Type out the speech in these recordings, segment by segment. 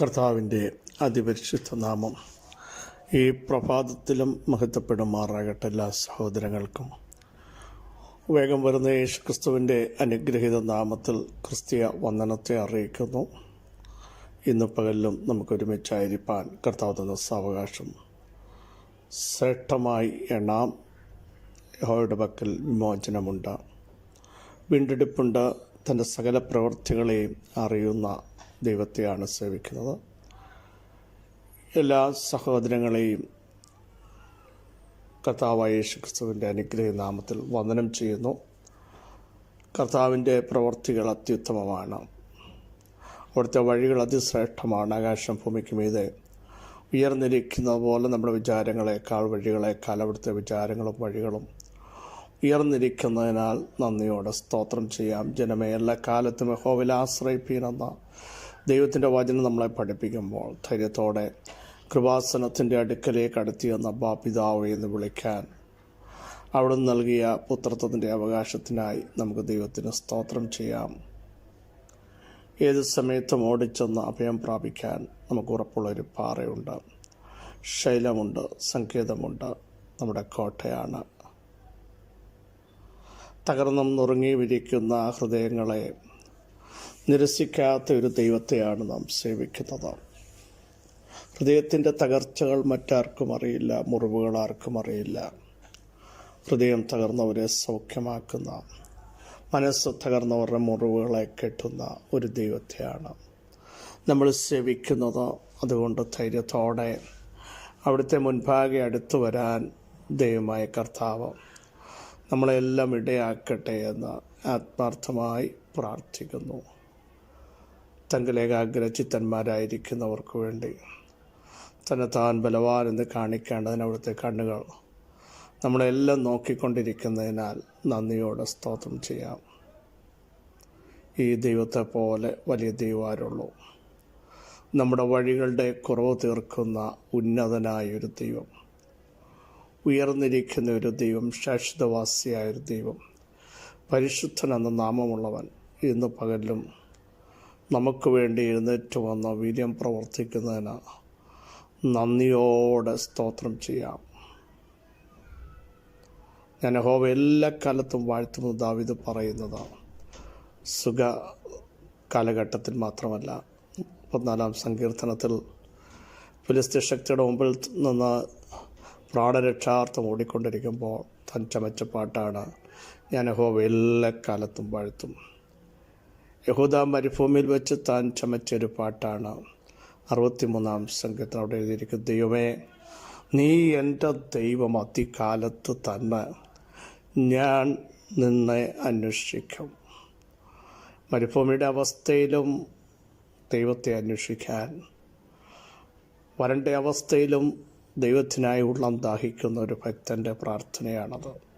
കർത്താവിന്റെ അതിപരിശുദ്ധ നാമം ഈ പ്രഭാതത്തിലും മഹത്വപ്പെടുമാറാകട്ടെ എല്ലാ സഹോദരങ്ങൾക്കും. വേഗം വരുന്ന യേശു ക്രിസ്തുവിന്റെ അനുഗ്രഹീത നാമത്തിൽ ക്രിസ്തീയ വന്ദനത്തെ അറിയിക്കുന്നു. ഇന്ന് പകലിലും നമുക്കൊരുമിച്ചായിരിക്കാൻ കർത്താവ് തന്ന സാവകാശം ശ്രേഷ്ഠമായി എണ്ണാം. യഹോയുടെ പക്കൽ വിമോചനമുണ്ട്. വീണ്ടെടുപ്പുണ്ട്. തന്റെ സകല പ്രവൃത്തികളെയും അറിയുന്ന ദൈവത്തെയാണ് സേവിക്കുന്നത്. എല്ലാ സഹോദരങ്ങളെയും കർത്താവായ യേശു ക്രിസ്തുവിന്റെ അനുഗ്രഹ നാമത്തിൽ വന്ദനം ചെയ്യുന്നു. കർത്താവിന്റെ പ്രവർത്തികൾ അത്യുത്തമമാണ്. അവിടുത്തെ വഴികൾ അതിശ്രേഷ്ഠമാണ്. ആകാശം ഭൂമിക്ക് മീതെ ഉയർന്നിരിക്കുന്നത് പോലെ നമ്മുടെ വിചാരങ്ങളെക്കാൾ വഴികളെക്കാൾ അവിടുത്തെ വിചാരങ്ങളും വഴികളും ഉയർന്നിരിക്കുന്നതിനാൽ നന്ദിയോടെ സ്തോത്രം ചെയ്യാം. ജനമേ എല്ലാ കാലത്തും ഹോവിൽ ആശ്രയിപ്പീനെന്ന ദൈവത്തിന്റെ വചനം നമ്മളെ പഠിപ്പിക്കുമ്പോൾ ധൈര്യത്തോടെ കൃപാസനത്തിന്റെ അടുക്കലേക്ക് അടുത്തിയെന്ന ബാപിതാവ് എന്ന് വിളിക്കാൻ അവിടെ നൽകിയ പുത്രത്വത്തിന്റെ അവകാശത്തിനായി നമുക്ക് ദൈവത്തിന് സ്തോത്രം ചെയ്യാം. ഏത് സമയത്തും ഓടിച്ചെന്ന് അഭയം പ്രാപിക്കാൻ നമുക്ക് ഉറപ്പുള്ളൊരു പാറയുണ്ട്. ശൈലമുണ്ട് സങ്കേതമുണ്ട് നമ്മുടെ കോട്ടയാണ്. തകർന്നും നുറുങ്ങി വിരിക്കുന്ന ഹൃദയങ്ങളെ നിരസിക്കാത്ത ഒരു ദൈവത്തെയാണ് നാം സേവിക്കുന്നത്. ഹൃദയത്തിന്റെ തകർച്ചകൾ മറ്റാർക്കും അറിയില്ല മുറിവുകൾ ആർക്കും അറിയില്ല. ഹൃദയം തകർന്നവരെ സൗഖ്യമാക്കുന്ന മനസ്സ് തകർന്നവരുടെ മുറിവുകളെ കെട്ടുന്ന ഒരു ദൈവത്തെയാണ് നമ്മൾ സേവിക്കുന്നത്. അതുകൊണ്ട് ധൈര്യത്തോടെ അവിടുത്തെ മുൻപാകെ അടുത്തു വരാൻ ദൈവമായ കർത്താവ് നമ്മളെല്ലാം ഇടയാക്കട്ടെ എന്ന് ആത്മാർത്ഥമായി പ്രാർത്ഥിക്കുന്നു. തങ്കലേകാഗ്ര ചിത്തന്മാരായിരിക്കുന്നവർക്ക് വേണ്ടി തന്നെ താൻ ബലവാനെന്ന് കാണിക്കേണ്ടതിന് അവിടുത്തെ കണ്ണുകൾ നമ്മളെല്ലാം നോക്കിക്കൊണ്ടിരിക്കുന്നതിനാൽ നന്ദിയോടെ സ്തോത്രം ചെയ്യാം. ഈ ദൈവത്തെ പോലെ വലിയ ദൈവമാരുള്ളൂ. നമ്മുടെ വഴികളുടെ കുറവ് തീർക്കുന്ന ഉന്നതനായ ഒരു ദൈവം ഉയർന്നിരിക്കുന്ന ഒരു ദൈവം ശാശ്വതവാസിയായ ഒരു ദൈവം പരിശുദ്ധനെന്ന നാമമുള്ളവൻ ഇന്ന് പകലിലും നമുക്ക് വേണ്ടി എഴുന്നേറ്റ് വന്ന വീര്യം പ്രവർത്തിക്കുന്നതിന് നന്ദിയോടെ സ്തോത്രം ചെയ്യാം. ഞാൻ ഹോവ എല്ലാ കാലത്തും വാഴ്ത്തുന്നത് ദാവിത് പറയുന്നതാണ് സുഖ കാലഘട്ടത്തിൽ മാത്രമല്ല മുപ്പത്തിനാലാം സങ്കീർത്തനത്തിൽ ഫിലിസ്തീൻ ശക്തിയുടെ മുമ്പിൽ നിന്ന് പ്രാണരക്ഷാർത്ഥം ഓടിക്കൊണ്ടിരിക്കുമ്പോൾ തൻ ചമച്ച പാട്ടാണ് ഞാൻ ഹോവ എല്ലാ കാലത്തും വാഴ്ത്തും. യഹൂദ മരുഭൂമിയിൽ വെച്ച് താൻ ചമച്ചൊരു പാട്ടാണ്. അറുപത്തിമൂന്നാം സംഘത്തിൽ അവിടെ എഴുതിയിരിക്കും ദൈവമേ നീ എന്റെ ദൈവം അതികാലത്ത് തന്നെ ഞാൻ നിന്നെ അന്വേഷിക്കും. മരുഭൂമിയുടെ അവസ്ഥയിലും ദൈവത്തെ അന്വേഷിക്കാൻ വരണ്ട അവസ്ഥയിലും ദൈവത്തിനായി ഉള്ളം ദാഹിക്കുന്ന ഒരു ഭക്തന്റെ പ്രാർത്ഥനയാണത്.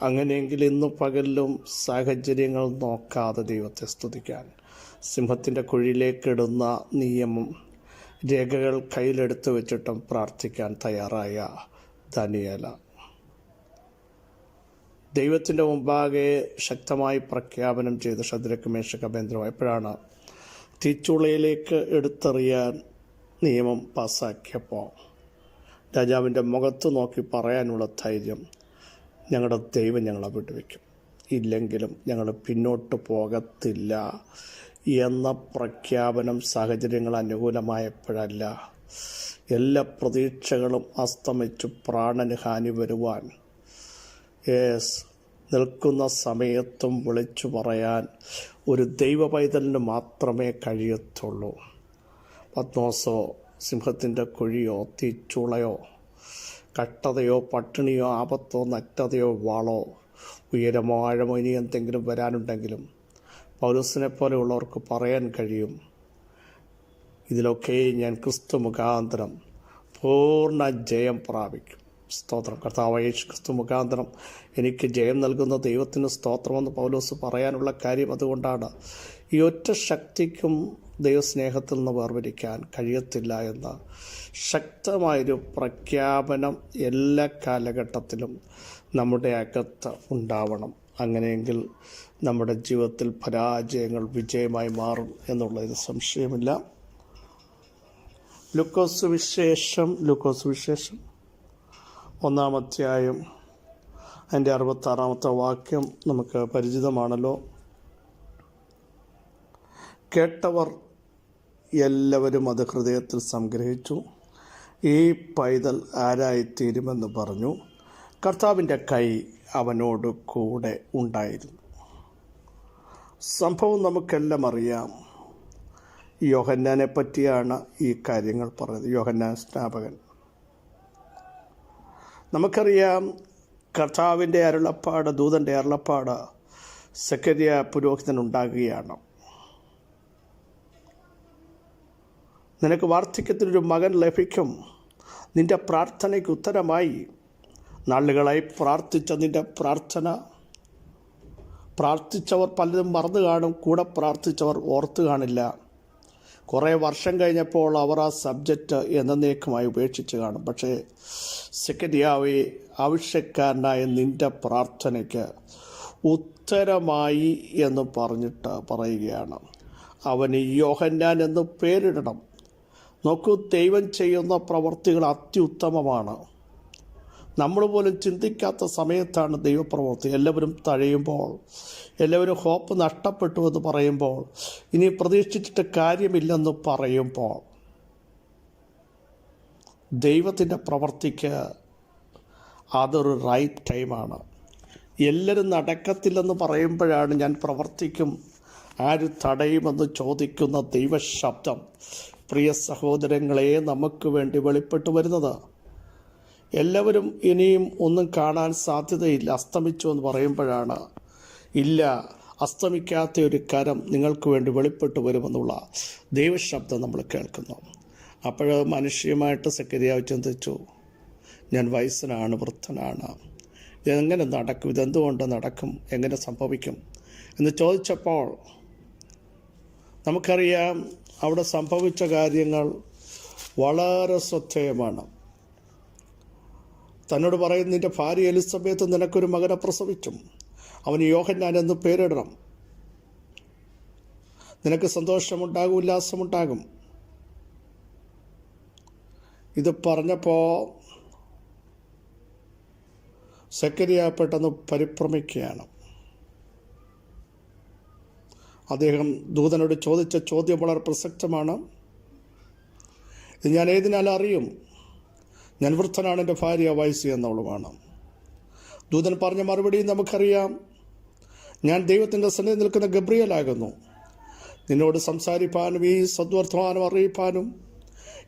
അങ്ങനെയെങ്കിൽ ഇന്ന് പകലിലും സാഹചര്യങ്ങൾ നോക്കാതെ ദൈവത്തെ സ്തുതിക്കാൻ. സിംഹത്തിന്റെ കുഴിയിലേക്കിടുന്ന നിയമം രേഖകൾ കയ്യിലെടുത്ത് വെച്ചിട്ടും പ്രാർത്ഥിക്കാൻ തയ്യാറായ ധനിയല ദൈവത്തിന്റെ മുമ്പാകെ ശക്തമായി പ്രഖ്യാപനം ചെയ്ത ഷദ്രക്ക് മേശക ബേന്ദ്രം എപ്പോഴാണ് തീച്ചുളയിലേക്ക് എടുത്തെറിയാൻ നിയമം പാസ്സാക്കിയപ്പോൾ രാജാവിന്റെ മുഖത്ത് നോക്കി പറയാനുള്ള ധൈര്യം ഞങ്ങളുടെ ദൈവം ഞങ്ങളെ വിട്ടുവെക്കും ഇല്ലെങ്കിലും ഞങ്ങൾ പിന്നോട്ട് പോകത്തില്ല എന്ന പ്രഖ്യാപനം സാഹചര്യങ്ങൾ അനുകൂലമായപ്പോഴല്ല. എല്ലാ പ്രതീക്ഷകളും അസ്തമിച്ചു പ്രാണന് ഹാനി വരുവാൻ. യേസ് നിൽക്കുന്ന സമയത്തും വിളിച്ചു പറയാൻ ഒരു ദൈവ പൈതലിന് മാത്രമേ കഴിയത്തുള്ളൂ. പത്മോസോ സിംഹത്തിന്റെ കുഴിയോ തീച്ചുളയോ കട്ടതയോ പട്ടിണിയോ ആപത്തോ നറ്റതയോ വാളോ. ഉയരമോ ആഴമോ ഇനി എന്തെങ്കിലും വരാനുണ്ടെങ്കിലും പൗരസിനെ പോലെയുള്ളവർക്ക് പറയാൻ കഴിയും. ഇതിലൊക്കെ ഞാൻ ക്രിസ്തു മുഖാന്തരം പൂർണ ജയം പ്രാപിക്കും. സ്തോത്രം. കർത്താവ് യേശു ക്രിസ്തു മുഖാന്തരം എനിക്ക് ജയം നൽകുന്ന ദൈവത്തിന് സ്തോത്രമെന്ന് പൗലോസ് പറയാനുള്ള കാര്യം അതുകൊണ്ടാണ് ഈ ഒറ്റ ശക്തിക്കും ദൈവസ്നേഹത്തിൽ നിന്ന് വേർപിരിക്കാൻ കഴിയത്തില്ല എന്ന ശക്തമായൊരു പ്രഖ്യാപനം എല്ലാ കാലഘട്ടത്തിലും നമ്മുടെ അകത്ത് ഉണ്ടാവണം. അങ്ങനെയെങ്കിൽ നമ്മുടെ ജീവിതത്തിൽ പരാജയങ്ങൾ വിജയമായി മാറും എന്നുള്ളതിന് സംശയമില്ല. ലുക്കോസ് വിശേഷം ലുക്കോസ് വിശേഷം. ഒന്നാമധ്യായം അതിന്റെ അറുപത്താറാമത്തെ വാക്യം നമുക്ക് പരിചിതമാണല്ലോ. കേട്ടവർ എല്ലാവരും അത് ഹൃദയത്തിൽ സംഗ്രഹിച്ചു. ഈ പൈതൽ ആരായിത്തീരുമെന്ന് പറഞ്ഞു. കർത്താവിന്റെ കൈ അവനോട് കൂടെ ഉണ്ടായിരുന്നു. സംഭവം നമുക്കെല്ലാം അറിയാം. യോഹന്നാനെ പറ്റിയാണ് ഈ കാര്യങ്ങൾ പറയുന്നത് യോഹന്നാൻ സ്നാപകൻ. നമുക്കറിയാം കർത്താവിന്റെ അരുളപ്പാട് ദൂതന്റെ അരുളപ്പാട് സെക്കരിയ പുരോഹിതനുണ്ടാകുകയാണ് നിനക്ക് വാർദ്ധക്യത്തിനൊരു മകൻ ലഭിക്കും. നിന്റെ പ്രാർത്ഥനയ്ക്ക് ഉത്തരമായി. നാളുകളായി പ്രാർത്ഥിച്ച നിന്റെ പ്രാർത്ഥന. പ്രാർത്ഥിച്ചവർ പലരും മറന്നു കാണും കൂടെ പ്രാർത്ഥിച്ചവർ ഓർത്തു കാണില്ല. കുറേ വർഷം കഴിഞ്ഞപ്പോൾ അവർ ആ സബ്ജക്റ്റ് എന്നേക്കുമായി ഉപേക്ഷിച്ച് കാണും. പക്ഷേ സെക്കൻഡിയാവെ ആവശ്യക്കാരനായ നിന്റെ പ്രാർത്ഥനയ്ക്ക് ഉത്തരമായി എന്ന് പറഞ്ഞിട്ട് പറയുകയാണ്. അവന് യോഹന്നാൻ എന്ന് പേരിടണം. നോക്കൂ ദൈവം ചെയ്യുന്ന പ്രവർത്തികൾ അത്യുത്തമമാണ്. നമ്മൾ പോലും ചിന്തിക്കാത്ത സമയത്താണ് ദൈവപ്രവൃത്തി. എല്ലാവരും തഴയുമ്പോൾ എല്ലാവരും ഹോപ്പ് നഷ്ടപ്പെട്ടു എന്ന് പറയുമ്പോൾ ഇനി പ്രതീക്ഷിച്ചിട്ട് കാര്യമില്ലെന്ന് പറയുമ്പോൾ ദൈവത്തിന്റെ പ്രവർത്തിക്ക് അതൊരു റൈറ്റ് ടൈമാണ് എല്ലാവരും നടക്കത്തില്ലെന്ന് പറയുമ്പോഴാണ് ഞാൻ പ്രവർത്തിക്കും ആര് തടയുമെന്ന് ചോദിക്കുന്ന ദൈവശബ്ദം. പ്രിയ സഹോദരങ്ങളെ നമുക്ക് വേണ്ടി വെളിപ്പെട്ടു വരുന്നത്. എല്ലാവരും ഇനിയും ഒന്നും കാണാൻ സാധ്യതയില്ല. അസ്തമിച്ചു എന്ന് പറയുമ്പോഴാണ്. ഇല്ല അസ്തമിക്കാത്ത ഒരു കരം നിങ്ങൾക്ക് വേണ്ടി വെളിപ്പെട്ടു വരുമെന്നുള്ള ദൈവശബ്ദം നമ്മൾ കേൾക്കുന്നു. അപ്പോൾ മനുഷ്യമായിട്ട് സക്കരിയാവ് ചിന്തിച്ചു ഞാൻ വയസ്സനാണ് വൃദ്ധനാണ്. ഇതെങ്ങനെ നടക്കും? ഇതെന്തുകൊണ്ട് നടക്കും? എങ്ങനെ സംഭവിക്കും? എന്ന് ചോദിച്ചപ്പോൾ നമുക്കറിയാം അവിടെ സംഭവിച്ച കാര്യങ്ങൾ വളരെ ശ്രദ്ധേയമാണ്. തന്നോട് പറയുന്ന നിന്റെ ഭാര്യ എലിസബത്ത് നിനക്കൊരു മകനെ പ്രസവിച്ചും അവന് യോഹന്നാൻ എന്ന് പേരിടണം. നിനക്ക് സന്തോഷമുണ്ടാകും ഉല്ലാസമുണ്ടാകും. ഇത് പറഞ്ഞപ്പോൾ സെക്കരിയ പെട്ടെന്ന് പരിഭ്രമിക്കുകയാണ്. അദ്ദേഹം ദൂതനോട് ചോദിച്ച ചോദ്യം വളരെ പ്രസക്തമാണ്. ഇത് ഞാൻ ഏതിനാൽ അറിയും? ഞാൻ വൃദ്ധനാണ് എന്റെ ഭാര്യ വയസ്സ് എന്നവളുമാണ്. ദൂതൻ പറഞ്ഞ മറുപടിയും നമുക്കറിയാം. ഞാൻ ദൈവത്തിന്റെ സന്നിധി നിൽക്കുന്ന ഗബ്രിയലാകുന്നു. നിന്നോട് സംസാരിപ്പാനും ഈ സദ്വർത്തമാനം അറിയിപ്പാനും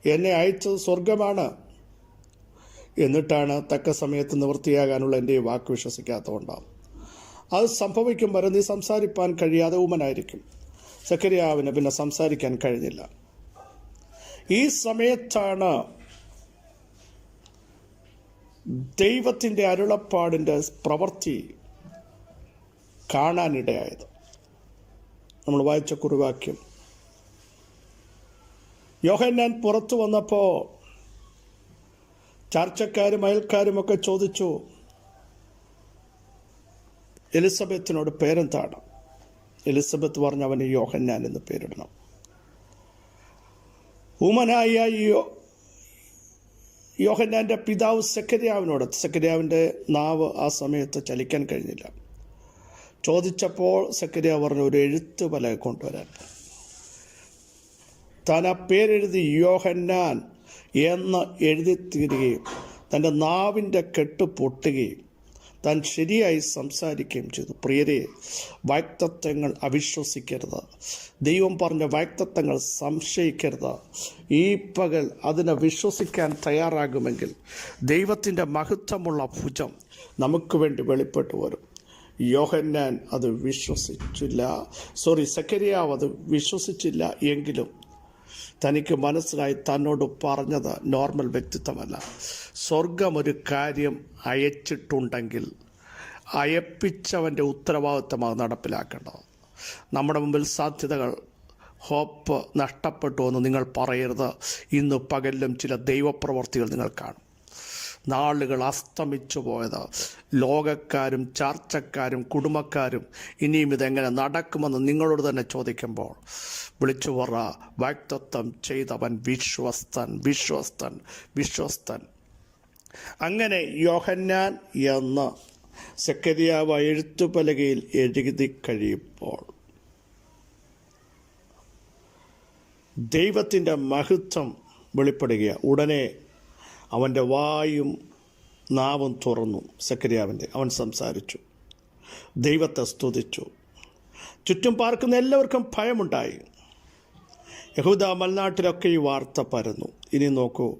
എന്നെ അയച്ചത് സ്വർഗമാണ് എന്നിട്ടാണ് തക്ക സമയത്ത് നിവൃത്തിയാകാനുള്ള എന്റെ വാക്ക് വിശ്വസിക്കാത്തതുകൊണ്ടാണ്. അത് സംഭവിക്കും വരെ നീ സംസാരിപ്പാൻ കഴിയാതെ ഉമനായിരിക്കും സക്കരിയാവിന് പിന്നെ സംസാരിക്കാൻ കഴിഞ്ഞില്ല. ഈ സമയത്താണ് ദൈവത്തിന്റെ അരുളപ്പാടിന്റെ പ്രവൃത്തി കാണാനിടയായത്. നമ്മൾ വായിച്ച കുറിവാക്യം. യോഹന്നാൻ പുറത്തു വന്നപ്പോൾ ചർച്ചക്കാരും അയൽക്കാരുമൊക്കെ ചോദിച്ചു എലിസബത്തിനോട് പേരെന്താണ്? എലിസബത്ത് പറഞ്ഞ അവന് യോഹന്നാൻ എന്ന് പേരിടണം. ഉമനായ യോഹന്നാന്റെ പിതാവ് സെക്കരിയാവിനോട് സെക്കരിയാവിന്റെ നാവ് ആ സമയത്ത് ചലിക്കാൻ കഴിഞ്ഞില്ല. ചോദിച്ചപ്പോൾ സെക്കരിയ പറഞ്ഞു ഒരു എഴുത്ത് പല കൊണ്ടുവരാൻ. താൻ ആ പേരെഴുതി യോഹന്നാൻ എന്ന് എഴുതി തീരുകയും തന്റെ നാവിന്റെ കെട്ട് പൊട്ടുകയും താൻ ശരിയായി സംസാരിക്കുകയും ചെയ്തു. പ്രിയരെ വാക്തത്വങ്ങൾ അവിശ്വസിക്കരുത്. ദൈവം പറഞ്ഞ വാക്തത്വങ്ങൾ സംശയിക്കരുത്. ഈ പകൽ അതിനെ വിശ്വസിക്കാൻ തയ്യാറാകുമെങ്കിൽ ദൈവത്തിന്റെ മഹത്വമുള്ള ഭുജം നമുക്ക് വേണ്ടി വെളിപ്പെട്ടു വരും. യോഹന്നാൻ അത് വിശ്വസിച്ചില്ല. സോറി സക്കരിയാവ് അത് വിശ്വസിച്ചില്ല എങ്കിലും തനിക്ക് മനസ്സിലായി തന്നോട് പറഞ്ഞത് നോർമൽ വ്യക്തിത്വമല്ല. സ്വർഗം ഒരു കാര്യം അയച്ചിട്ടുണ്ടെങ്കിൽ അയപ്പിച്ചവന്റെ ഉത്തരവാദിത്വമാണ് നടപ്പിലാക്കേണ്ടത് നമ്മുടെ മുമ്പിൽ സാധ്യതകൾ ഹോപ്പ് നഷ്ടപ്പെട്ടു എന്ന് നിങ്ങൾ പറയരുത്. ഇന്ന് പകലിലും ചില ദൈവപ്രവർത്തികൾ നിങ്ങൾ കാണും. നാളുകൾ അസ്തമിച്ചു പോയത്. ലോകക്കാരും ചർച്ചക്കാരും കുടുംബക്കാരും ഇനിയും ഇതെങ്ങനെ നടക്കുമെന്ന് നിങ്ങളോട് തന്നെ ചോദിക്കുമ്പോൾ വിളിച്ചു പറ വാക്തത്വം ചെയ്തവൻ വിശ്വസ്തൻ വിശ്വസ്തൻ വിശ്വസ്തൻ. അങ്ങനെ യോഹന്നാൻ എന്ന സെക്കരിയാവ് എഴുത്തുപലകയിൽ എഴുതി കഴിയുമ്പോൾ ദൈവത്തിന്റെ മഹത്വം വെളിപ്പെടുകയാണ്. ഉടനെ അവന്റെ വായും നാവും തുറന്നു. സക്കരിയാവിന്റെ അവൻ സംസാരിച്ചു. ദൈവത്തെ സ്തുതിച്ചു. ചുറ്റും പാർക്കുന്ന എല്ലാവർക്കും ഭയമുണ്ടായി. യഹൂദ മൽനാട്ടിലൊക്കെ ഈ വാർത്ത പരന്നു. ഇനി നോക്കൂ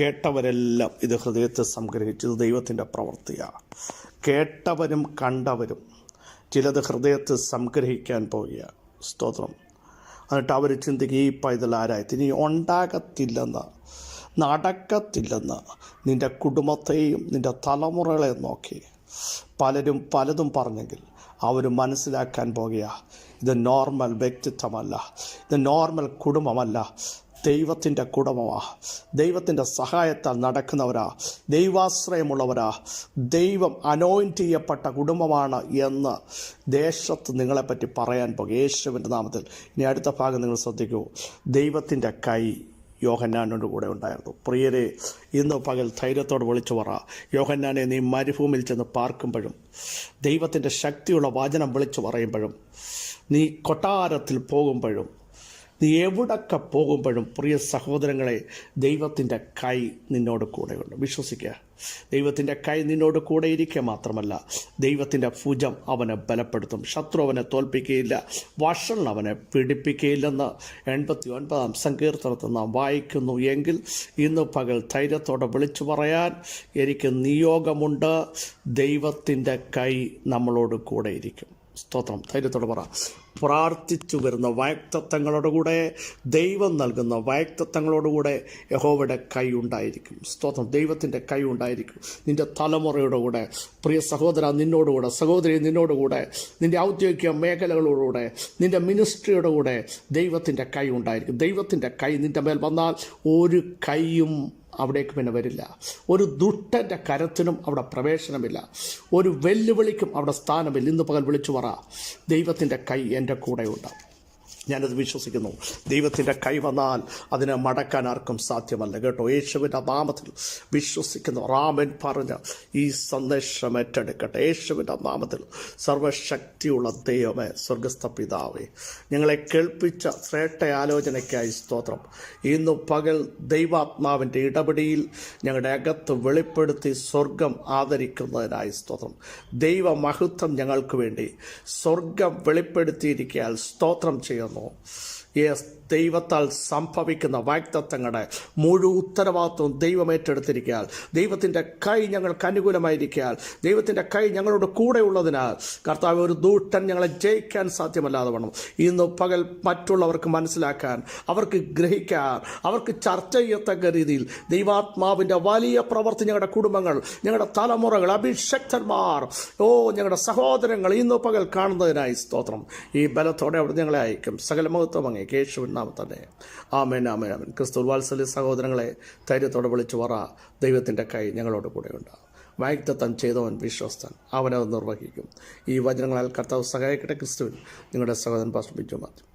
കേട്ടവരെല്ലാം ഇത് ഹൃദയത്തെ സംഗ്രഹിച്ചത് ദൈവത്തിന്റെ പ്രവൃത്തിയാണ് കേട്ടവരും കണ്ടവരും ചിലത് ഹൃദയത്തെ സംഗ്രഹിക്കാൻ പോവുക സ്തോത്രം. എന്നിട്ട് അവർ ചിന്തിക്കുക ഈ പൈതൽ ആരായി ഇനി ഉണ്ടാകത്തില്ലെന്ന്. നടക്കത്തില്ലെന്ന്. നിന്റെ കുടുംബത്തെയും നിന്റെ തലമുറകളെയും നോക്കി. പലരും പലതും പറഞ്ഞെങ്കിൽ അവർ മനസ്സിലാക്കാൻ പോകുക ഇത് നോർമൽ വ്യക്തിത്വമല്ല ഇത് നോർമൽ കുടുംബമല്ല ദൈവത്തിന്റെ കുടുംബമാ. ദൈവത്തിന്റെ സഹായത്താൽ നടക്കുന്നവരാ ദൈവാശ്രയമുള്ളവരാ. ദൈവം അനോയിന്റ് ചെയ്യപ്പെട്ട കുടുംബമാണ് എന്ന് ദേശത്ത് നിങ്ങളെപ്പറ്റി പറയാൻ പോകും യേശുവിന്റെ നാമത്തിൽ. ഇനി അടുത്ത ഭാഗം നിങ്ങൾ ശ്രദ്ധിക്കൂ. ദൈവത്തിന്റെ കൈ യോഹന്നാനോട് കൂടെ ഉണ്ടായിരുന്നു. പ്രിയരെ ഇന്ന് പകൽ ധൈര്യത്തോട് വിളിച്ചു പറ. യോഹന്നാനെ നീ മരുഭൂമിയിൽ ചെന്ന് പാർക്കുമ്പോഴും ദൈവത്തിന്റെ ശക്തിയുള്ള വചനം വിളിച്ചു പറയുമ്പോഴും നീ കൊട്ടാരത്തിൽ പോകുമ്പോഴും നീ എവിടൊക്കെ പോകുമ്പോഴും പ്രിയ സഹോദരങ്ങളെ ദൈവത്തിന്റെ കൈ നിന്നോട് കൂടെയുണ്ട്. വിശ്വസിക്കുക. ദൈവത്തിന്റെ കൈ നിന്നോട് കൂടെ ഇരിക്കുക മാത്രമല്ല ദൈവത്തിന്റെ ഭുജം അവനെ ബലപ്പെടുത്തും. ശത്രു അവനെ തോൽപ്പിക്കുകയില്ല വഷൾ അവനെ പീഡിപ്പിക്കുകയില്ലെന്ന് എൺപത്തി ഒൻപതാം സങ്കീർത്തനത്തിൽ നാം വായിക്കുന്നു. എങ്കിൽ ഇന്ന് പകൽ ധൈര്യത്തോടെ വിളിച്ചു പറയാൻ എനിക്ക് നിയോഗമുണ്ട്. ദൈവത്തിന്റെ കൈ നമ്മളോട് കൂടെ ഇരിക്കും. സ്തോത്രം. ധൈര്യത്തോടെ പറ. പ്രാർത്ഥിച്ചു വരുന്ന വാക്തത്വങ്ങളോടുകൂടെ ദൈവം നൽകുന്ന വാക്തത്വങ്ങളോടുകൂടെ യഹോവയുടെ കൈ ഉണ്ടായിരിക്കും. സ്തോത്രം. ദൈവത്തിന്റെ കൈ ഉണ്ടായിരിക്കും. നിന്റെ തലമുറയുടെ കൂടെ പ്രിയ സഹോദര നിന്നോടുകൂടെ സഹോദരി നിന്നോടുകൂടെ നിന്റെ ഔദ്യോഗിക മേഖലകളോടുകൂടെ നിന്റെ മിനിസ്ട്രിയുടെ കൂടെ ദൈവത്തിന്റെ കൈ ഉണ്ടായിരിക്കും. ദൈവത്തിന്റെ കൈ നിന്റെ മേൽ വന്നാൽ ഒരു കൈയും അവിടേക്ക് പിന്നെ വരില്ല. ഒരു ദുഷ്ടന്റെ കരത്തിനും അവിടെ പ്രവേശനമില്ല. ഒരു വെല്ലുവിളിക്കും അവിടെ സ്ഥാനമില്ല. ഇന്ന് പകൽ വിളിച്ചു പറ. ദൈവത്തിന്റെ കൈ എന്റെ കൂടെയുണ്ട്. ഞാനത് വിശ്വസിക്കുന്നു. ദൈവത്തിന്റെ കൈ വന്നാൽ അതിനെ മടക്കാൻ ആർക്കും സാധ്യമല്ല. കേട്ടോ യേശുവിന്റെ നാമത്തിൽ വിശ്വസിക്കുന്നു. റാമൻ പറഞ്ഞ ഈ സന്ദേശം ഏറ്റെടുക്കട്ടെ. യേശുവിന്റെ നാമത്തിൽ സർവശക്തിയുള്ള ദൈവമേ സ്വർഗസ്ഥ പിതാവേ ഞങ്ങളെ കേൾപ്പിച്ച ശ്രേഷ്ഠ ആലോചനയ്ക്കായി സ്തോത്രം. ഇന്ന് പകൽ ദൈവാത്മാവിന്റെ ഇടപെടിയിൽ ഞങ്ങളുടെ അകത്ത് വെളിപ്പെടുത്തി സ്വർഗം ആദരിക്കുന്നതിനായി സ്തോത്രം. ദൈവമഹത്വം ഞങ്ങൾക്ക് വേണ്ടി സ്വർഗം വെളിപ്പെടുത്തിയിരിക്കാൻ സ്തോത്രം ചെയ്യുന്നു. യെസ് ദൈവത്താൽ സംഭവിക്കുന്ന വാക്തത്വങ്ങളുടെ മുഴുവൻ ഉത്തരവാദിത്വം ദൈവം ഏറ്റെടുത്തിരിക്കാൻ ദൈവത്തിന്റെ കൈ ഞങ്ങൾക്ക് അനുകൂലമായിരിക്കാൻ ദൈവത്തിന്റെ കൈ ഞങ്ങളോട് കൂടെ ഉള്ളതിനാൽ കർത്താവ് ഒരു ദൂട്ടൻ ഞങ്ങളെ ജയിക്കാൻ സാധ്യമല്ലാതെ വേണം ഇന്ന് പകൽ മറ്റുള്ളവർക്ക് മനസ്സിലാക്കാൻ അവർക്ക് ഗ്രഹിക്കാൻ അവർക്ക് ചർച്ച ചെയ്യത്തക്ക രീതിയിൽ ദൈവാത്മാവിന്റെ വലിയ പ്രവർത്തി ഞങ്ങളുടെ കുടുംബങ്ങൾ ഞങ്ങളുടെ തലമുറകൾ അഭിഷക്തന്മാർ ഓ ഞങ്ങളുടെ സഹോദരങ്ങൾ ഇന്ന് പകൽ കാണുന്നതിനായി സ്തോത്രം. ഈ ബലത്തോടെ അവിടെ ഞങ്ങളെ അയക്കും. സകല മഹത്വം അങ്ങേ കേശുവിൻ നാമത്തന്നെ ആമേൻ ആമേൻ ആമേൻ. ക്രിസ്തു വാത്സല്യ സഹോദരങ്ങളെ ധൈര്യത്തോടെ വിളിച്ചു പറ. ദൈവത്തിന്റെ കൈ ഞങ്ങളോട് കൂടെയുണ്ട്. വാഗ്ദത്തം ചെയ്തവൻ വിശ്വസ്തൻ. അവനത് നിർവഹിക്കും. ഈ വചനങ്ങളാൽ കർത്താവ് സഹായിക്കട്ടെ ക്രിസ്തുവിൻ നിങ്ങളുടെ സഹോദരൻ ബിജു മാത്യു.